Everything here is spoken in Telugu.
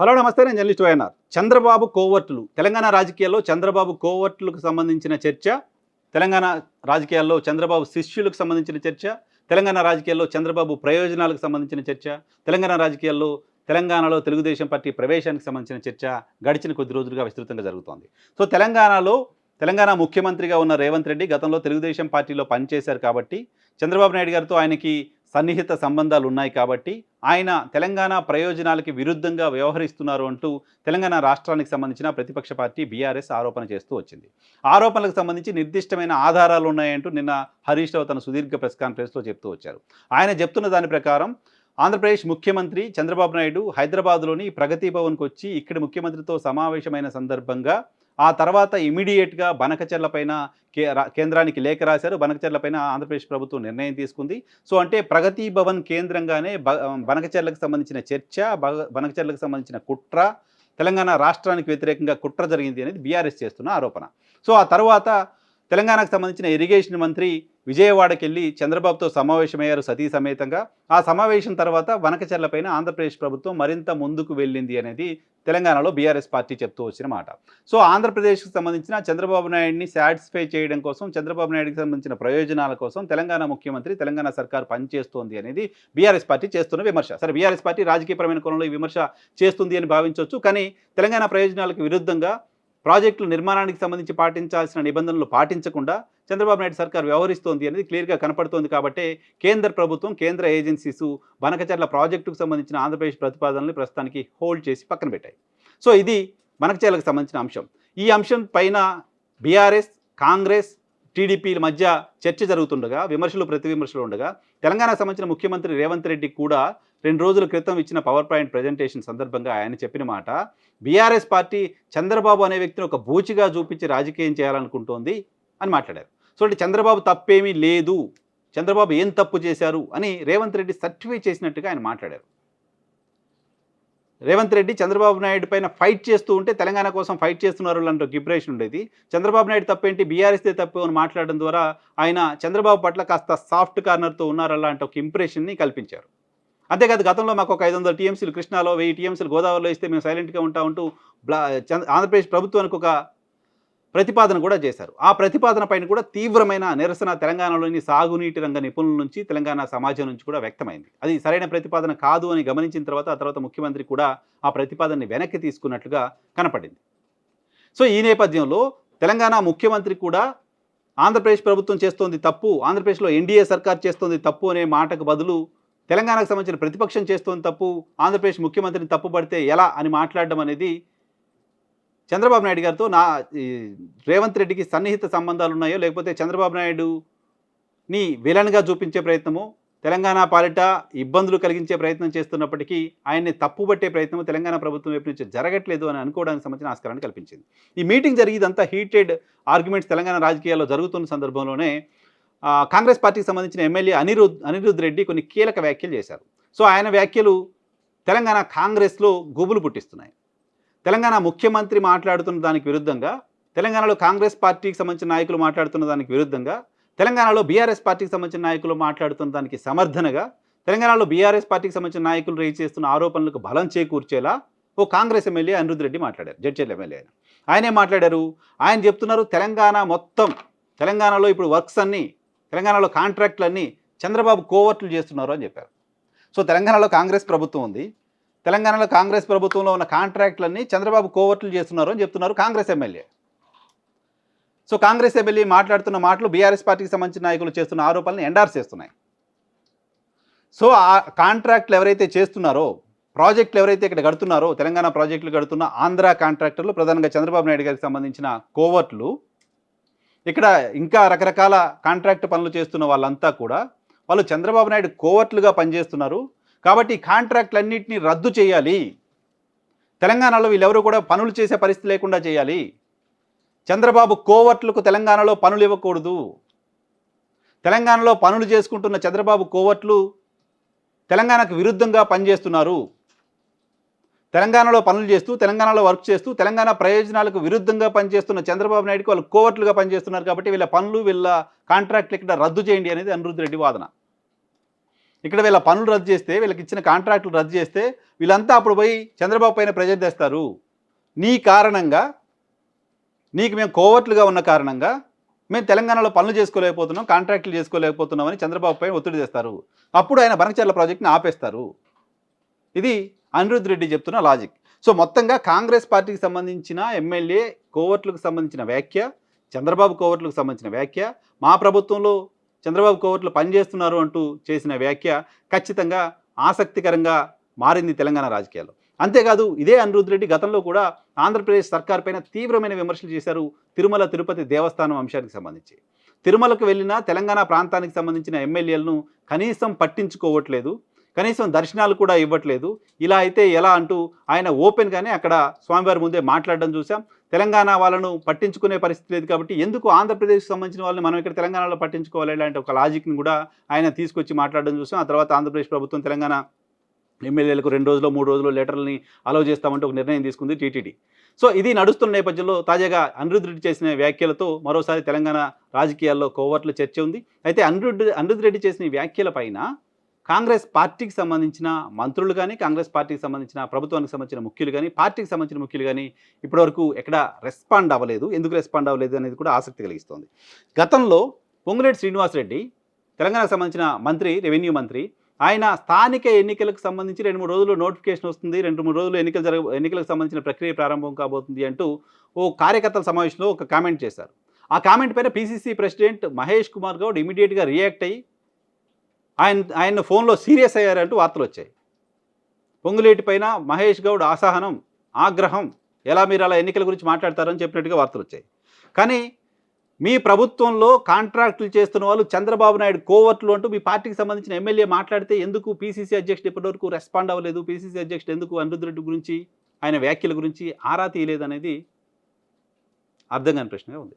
హలో నమస్తే నేను జర్నలిస్ట్ వైఎన్ఆర్. చంద్రబాబు కోవర్టులు. తెలంగాణ రాజకీయాల్లో చంద్రబాబు కోవర్టులకు సంబంధించిన చర్చ తెలంగాణ రాజకీయాల్లో చంద్రబాబు శిష్యులకు సంబంధించిన చర్చ తెలంగాణ రాజకీయాల్లో చంద్రబాబు ప్రయోజనాలకు సంబంధించిన చర్చ తెలంగాణ రాజకీయాల్లో తెలంగాణలో తెలుగుదేశం పార్టీ ప్రవేశానికి సంబంధించిన చర్చ గడిచిన కొద్ది రోజులుగా విస్తృతంగా జరుగుతోంది. సో తెలంగాణలో తెలంగాణ ముఖ్యమంత్రిగా ఉన్న రేవంత్ రెడ్డి గతంలో తెలుగుదేశం పార్టీలో పనిచేశారు కాబట్టి చంద్రబాబు నాయుడు గారితో ఆయనకి సన్నిహిత సంబంధాలు ఉన్నాయి కాబట్టి ఆయన తెలంగాణ ప్రయోజనాలకి విరుద్ధంగా వ్యవహరిస్తున్నారు అంటూ తెలంగాణ రాష్ట్రానికి సంబంధించిన ప్రతిపక్ష పార్టీ బీఆర్ఎస్ ఆరోపణ చేస్తూ వచ్చింది. ఆరోపణలకు సంబంధించి నిర్దిష్టమైన ఆధారాలు ఉన్నాయంటూ నిన్న హరీష్ రావు తన సుదీర్ఘ ప్రెస్ కాన్ఫరెన్స్లో చెప్తూ వచ్చారు. ఆయన చెప్తున్న దాని ప్రకారం ఆంధ్రప్రదేశ్ ముఖ్యమంత్రి చంద్రబాబు నాయుడు హైదరాబాద్లోని ప్రగతి భవన్కి వచ్చి ఇక్కడ ముఖ్యమంత్రితో సమావేశమైన సందర్భంగా ఆ తర్వాత ఇమీడియట్గా బనకచెర్ల పైన కే కేంద్రానికి లేఖ రాశారు. బనకచెర్ల పైన ఆంధ్రప్రదేశ్ ప్రభుత్వం నిర్ణయం తీసుకుంది. సో అంటే ప్రగతి భవన్ కేంద్రంగానే బ బనకచెర్లకు సంబంధించిన చర్చ బగ- బనకచెర్లకు సంబంధించిన కుట్ర తెలంగాణ రాష్ట్రానికి వ్యతిరేకంగా కుట్ర జరిగింది అనేది బీఆర్ఎస్ చేస్తున్న ఆరోపణ. సో ఆ తర్వాత తెలంగాణకు సంబంధించిన ఇరిగేషన్ మంత్రి విజయవాడకి వెళ్ళి చంద్రబాబుతో సమావేశమయ్యారు సతీ సమేతంగా. ఆ సమావేశం తర్వాత వనకచెర్లపైన ఆంధ్రప్రదేశ్ ప్రభుత్వం మరింత ముందుకు వెళ్ళింది అనేది తెలంగాణలో బీఆర్ఎస్ పార్టీ చెప్తూ వచ్చిన మాట. సో ఆంధ్రప్రదేశ్కి సంబంధించిన చంద్రబాబు నాయుడిని సాటిస్ఫై చేయడం కోసం చంద్రబాబు నాయుడికి సంబంధించిన ప్రయోజనాల కోసం తెలంగాణ ముఖ్యమంత్రి తెలంగాణ సర్కార్ పనిచేస్తోంది అనేది బీఆర్ఎస్ పార్టీ చేస్తున్న విమర్శ. సరే బీఆర్ఎస్ పార్టీ రాజకీయపరమైన కోణంలో ఈ విమర్శ చేస్తుంది అని భావించవచ్చు కానీ తెలంగాణ ప్రయోజనాలకు విరుద్ధంగా ప్రాజెక్టుల నిర్మాణానికి సంబంధించి పాటించాల్సిన నిబంధనలు పాటించకుండా చంద్రబాబు నాయుడు సర్కార్ వ్యవహరిస్తోంది అనేది క్లియర్గా కనపడుతోంది కాబట్టి కేంద్ర ప్రభుత్వం కేంద్ర ఏజెన్సీస్ బనకచర్ల ప్రాజెక్టుకు సంబంధించిన ఆంధ్రప్రదేశ్ ప్రతిపాదనలు ప్రస్తుతానికి హోల్డ్ చేసి పక్కన పెట్టాయి. సో ఇది బనకచర్లకు సంబంధించిన అంశం. ఈ అంశం పైన బీఆర్ఎస్ కాంగ్రెస్ టీడీపీల మధ్య చర్చ జరుగుతుండగా విమర్శలు ప్రతి విమర్శలు ఉండగా తెలంగాణకు సంబంధించిన ముఖ్యమంత్రి రేవంత్ రెడ్డి కూడా రెండు రోజుల క్రితం ఇచ్చిన పవర్ పాయింట్ ప్రజెంటేషన్ సందర్భంగా ఆయన చెప్పిన మాట బీఆర్ఎస్ పార్టీ చంద్రబాబు అనే వ్యక్తిని ఒక బూచిగా చూపించి రాజకీయం చేయాలనుకుంటోంది అని మాట్లాడారు. సో అంటే చంద్రబాబు తప్పేమీ లేదు. చంద్రబాబు ఏం తప్పు చేశారు అని రేవంత్ రెడ్డి సర్టిఫై చేసినట్టుగా ఆయన మాట్లాడారు. రేవంత్ రెడ్డి చంద్రబాబు నాయుడు పైన ఫైట్ చేస్తూ ఉంటే తెలంగాణ కోసం ఫైట్ చేస్తున్నారు లాంటి ఒక ఇంప్రెషన్ ఉండేది. చంద్రబాబు నాయుడు తప్పేంటి? బీఆర్ఎస్దే తప్పు అని మాట్లాడడం ద్వారా ఆయన చంద్రబాబు పట్ల కాస్త సాఫ్ట్ కార్నర్తో ఉన్నారు అలాంటి ఒక ఇంప్రెషన్ని కల్పించారు. అంతేకాదు గతంలో మాకు ఒక ఐదు వందల టీఎంసీలు కృష్ణాలో వెయ్యి టీఎంసీలు గోదావరిలో ఇస్తే మేము సైలెంట్గా ఉంటా ఉంటూ బ్లా ఆంధ్రప్రదేశ్ ప్రభుత్వానికి ఒక ప్రతిపాదన కూడా చేశారు. ఆ ప్రతిపాదన పైన కూడా తీవ్రమైన నిరసన తెలంగాణలోని సాగునీటి రంగ నిపుణుల నుంచి తెలంగాణ సమాజం నుంచి కూడా వ్యక్తమైంది. అది సరైన ప్రతిపాదన కాదు అని గమనించిన తర్వాత ఆ తర్వాత ముఖ్యమంత్రి కూడా ఆ ప్రతిపాదనని వెనక్కి తీసుకున్నట్లుగా కనపడింది. సో ఈ నేపథ్యంలో తెలంగాణ ముఖ్యమంత్రి కూడా ఆంధ్రప్రదేశ్ ప్రభుత్వం చేస్తోంది తప్పు ఆంధ్రప్రదేశ్లో ఎన్డీఏ సర్కార్ చేస్తోంది తప్పు అనే మాటకు బదులు తెలంగాణకు సంబంధించిన ప్రతిపక్షం చేస్తోంది తప్పు ఆంధ్రప్రదేశ్ ముఖ్యమంత్రిని తప్పుపడితే ఎలా అని మాట్లాడడం అనేది చంద్రబాబు నాయుడు గారితో నా రేవంత్ రెడ్డికి సన్నిహిత సంబంధాలు ఉన్నాయో లేకపోతే చంద్రబాబు నాయుడుని విలన్గా చూపించే ప్రయత్నము తెలంగాణ పాలిట ఇబ్బందులు కలిగించే ప్రయత్నం చేస్తున్నప్పటికీ ఆయన్ని తప్పుపట్టే ప్రయత్నం తెలంగాణ ప్రభుత్వం వైపు నుంచి జరగట్లేదు అని అనుకోవడానికి సంబంధించిన ఆస్కారాన్ని కల్పించింది. ఈ మీటింగ్ జరిగేదంతా హీటెడ్ ఆర్గ్యుమెంట్స్ తెలంగాణ రాజకీయాల్లో జరుగుతున్న సందర్భంలోనే కాంగ్రెస్ పార్టీకి సంబంధించిన ఎమ్మెల్యే అనిరుద్ అనిరుద్ రెడ్డి కొన్ని కీలక వ్యాఖ్యలు చేశారు. సో ఆయన వ్యాఖ్యలు తెలంగాణ కాంగ్రెస్లో గుబులు పుట్టిస్తున్నాయి. తెలంగాణ ముఖ్యమంత్రి మాట్లాడుతున్న దానికి విరుద్ధంగా తెలంగాణలో కాంగ్రెస్ పార్టీకి సంబంధించిన నాయకులు మాట్లాడుతున్న దానికి విరుద్ధంగా తెలంగాణలో బీఆర్ఎస్ పార్టీకి సంబంధించిన నాయకులు మాట్లాడుతున్న దానికి సమర్థనగా తెలంగాణలో బీఆర్ఎస్ పార్టీకి సంబంధించిన నాయకులు రేజ్ చేస్తున్న ఆరోపణలకు బలం చేకూర్చేలా ఓ కాంగ్రెస్ ఎమ్మెల్యే అనిరుద్ రెడ్డి మాట్లాడారు. జడ్చర్ల ఎమ్మెల్యే ఆయన. ఆయనే మాట్లాడారు. ఆయన చెప్తున్నారు తెలంగాణ మొత్తం తెలంగాణలో ఇప్పుడు వర్క్స్ అన్నీ తెలంగాణలో కాంట్రాక్ట్లు అన్నీ చంద్రబాబు కోవర్ట్లు చేస్తున్నారు అని చెప్పారు. సో తెలంగాణలో కాంగ్రెస్ ప్రభుత్వం ఉంది. తెలంగాణలో కాంగ్రెస్ ప్రభుత్వంలో ఉన్న కాంట్రాక్ట్లన్నీ చంద్రబాబు కోవర్ట్లు చేస్తున్నారు అని చెప్తున్నారు Congress MLA. So Congress MLA మాట్లాడుతున్న మాటలు బీఆర్ఎస్ పార్టీకి సంబంధించిన నాయకులు చేస్తున్న ఆరోపణలను ఎండార్స్ చేస్తున్నాయి. సో ఆ కాంట్రాక్ట్లు ఎవరైతే చేస్తున్నారో ప్రాజెక్టులు ఎవరైతే ఇక్కడ కడుతున్నారో తెలంగాణ ప్రాజెక్టులు కడుతున్న ఆంధ్ర కాంట్రాక్టర్లు ప్రధానంగా చంద్రబాబు నాయుడు గారికి సంబంధించిన కోవర్ట్లు ఇక్కడ ఇంకా రకరకాల కాంట్రాక్ట్ పనులు చేస్తున్న వాళ్ళంతా కూడా వాళ్ళు చంద్రబాబు నాయుడు కోవర్ట్లుగా పనిచేస్తున్నారు. కాబట్టి కాంట్రాక్ట్లన్నింటినీ రద్దు చేయాలి. తెలంగాణలో వీళ్ళెవరూ కూడా పనులు చేసే పరిస్థితి లేకుండా చేయాలి. చంద్రబాబు కోవర్ట్లకు తెలంగాణలో పనులు ఇవ్వకూడదు. తెలంగాణలో పనులు చేసుకుంటున్న చంద్రబాబు కోవర్ట్లు తెలంగాణకు విరుద్ధంగా పనిచేస్తున్నారు. తెలంగాణలో పనులు చేస్తూ తెలంగాణలో వర్క్ చేస్తూ తెలంగాణ ప్రయోజనాలకు విరుద్ధంగా పనిచేస్తున్న చంద్రబాబు నాయుడుకి వాళ్ళు కోవర్ట్లుగా పనిచేస్తున్నారు కాబట్టి వీళ్ళ పనులు వీళ్ళ కాంట్రాక్ట్లు ఇక్కడ రద్దు చేయండి అనేది అనిరుద్ధ్ రెడ్డి వాదన. ఇక్కడ వీళ్ళ పనులు రద్దు చేస్తే వీళ్ళకి ఇచ్చిన కాంట్రాక్టులు రద్దు చేస్తే వీళ్ళంతా అప్పుడు పోయి చంద్రబాబు పైన ప్రెజర్ తెస్తారు. నీ కారణంగా నీకు మేము కోవట్లుగా ఉన్న కారణంగా మేము తెలంగాణలో పనులు చేసుకోలేకపోతున్నాం కాంట్రాక్టులు చేసుకోలేకపోతున్నామని చంద్రబాబు పైన ఒత్తిడి చేస్తారు అప్పుడు ఆయన బనకచర్ల ప్రాజెక్ట్ని ఆపేస్తారు. ఇది అనిరుద్ రెడ్డి చెప్తున్న లాజిక్ సో మొత్తంగా కాంగ్రెస్ పార్టీకి సంబంధించిన ఎమ్మెల్యే కోవర్ట్లకు సంబంధించిన వ్యాఖ్య చంద్రబాబు కోవర్ట్లకు సంబంధించిన వ్యాఖ్య మా ప్రభుత్వంలో చంద్రబాబు కోవర్ట్లు పనిచేస్తున్నారు అంటూ చేసిన వ్యాఖ్య ఖచ్చితంగా ఆసక్తికరంగా మారింది తెలంగాణ రాజకీయాల్లో. అంతేకాదు ఇదే అనిరుద్ధ్ రెడ్డి గతంలో కూడా ఆంధ్రప్రదేశ్ సర్కార్ పైన తీవ్రమైన విమర్శలు చేశారు తిరుమల తిరుపతి దేవస్థానం అంశానికి సంబంధించి. తిరుమలకు వెళ్ళిన తెలంగాణ ప్రాంతానికి సంబంధించిన ఎమ్మెల్యేలను కనీసం పట్టించుకోవట్లేదు. కనీసం దర్శనాలు కూడా ఇవ్వట్లేదు. ఇలా అయితే ఎలా అంటూ ఆయన ఓపెన్గానే అక్కడ స్వామివారి ముందే మాట్లాడడం చూసాం తెలంగాణ వాళ్ళను పట్టించుకునే పరిస్థితి లేదు కాబట్టి ఎందుకు ఆంధ్రప్రదేశ్కి సంబంధించిన వాళ్ళని మనం ఇక్కడ తెలంగాణలో పట్టించుకోవాలి ఇలాంటి ఒక లాజిక్ని కూడా ఆయన తీసుకొచ్చి మాట్లాడడం చూసాం ఆ తర్వాత ఆంధ్రప్రదేశ్ ప్రభుత్వం తెలంగాణ ఎమ్మెల్యేలకు రెండు రోజులు మూడు రోజులు లెటర్లని అలౌ చేస్తామంటే ఒక నిర్ణయం తీసుకుంది టీటీడీ. సో ఇది నడుస్తున్న నేపథ్యంలో తాజాగా అనిరుద్ధ్ రెడ్డి చేసిన వ్యాఖ్యలతో మరోసారి తెలంగాణ రాజకీయాల్లో కోవర్ట్ల చర్చ ఉంది. అయితే అనిరుద్ధ్ అనిరుద్ధ్ రెడ్డి చేసిన వ్యాఖ్యల పైన కాంగ్రెస్ పార్టీకి సంబంధించిన మంత్రులు కానీ కాంగ్రెస్ పార్టీకి సంబంధించిన ప్రభుత్వానికి సంబంధించిన ముఖ్యులు కానీ పార్టీకి సంబంధించిన ముఖ్యులు కానీ ఇప్పటివరకు ఎక్కడ రెస్పాండ్ అవ్వలేదు. ఎందుకు రెస్పాండ్ అవ్వలేదు అనేది కూడా ఆసక్తి కలిగిస్తోంది. గతంలో పొంగులేటి శ్రీనివాసరెడ్డి తెలంగాణకు సంబంధించిన మంత్రి రెవెన్యూ మంత్రి ఆయన స్థానిక ఎన్నికలకు సంబంధించి రెండు మూడు రోజులు నోటిఫికేషన్ వస్తుంది. రెండు మూడు రోజులు ఎన్నికలు జరగ ఎన్నికలకు సంబంధించిన ప్రక్రియ ప్రారంభం కాబోతుంది అంటూ ఓ కార్యకర్తల సమావేశంలో ఒక కామెంట్ చేశారు. ఆ కామెంట్ పైన పీసీసీ ప్రెసిడెంట్ మహేష్ కుమార్ గౌడ్ ఇమీడియట్గా రియాక్ట్ అయ్యి ఆయన ఆయన ఫోన్లో సీరియస్ అయ్యారంటూ వార్తలు వచ్చాయి. పొంగులేటి పైన మహేష్ గౌడ్ అసహనం ఆగ్రహం ఎలా మీరు అలా ఎన్నికల గురించి మాట్లాడతారని చెప్పినట్టుగా వార్తలు వచ్చాయి. కానీ మీ ప్రభుత్వంలో కాంట్రాక్టులు చేస్తున్న వాళ్ళు చంద్రబాబు నాయుడు కోవర్ట్లు అంటూ మీ పార్టీకి సంబంధించిన ఎమ్మెల్యే మాట్లాడితే ఎందుకు పీసీసీ అధ్యక్షుడు ఇప్పటివరకు రెస్పాండ్ అవ్వలేదు? పీసీసీ అధ్యక్షుడు ఎందుకు అనిరుద్ధ్ రెడ్డి గురించి ఆయన వ్యాఖ్యల గురించి ఆరా తీయలేదు అనేది అర్థం కాని ప్రశ్నగా ఉంది.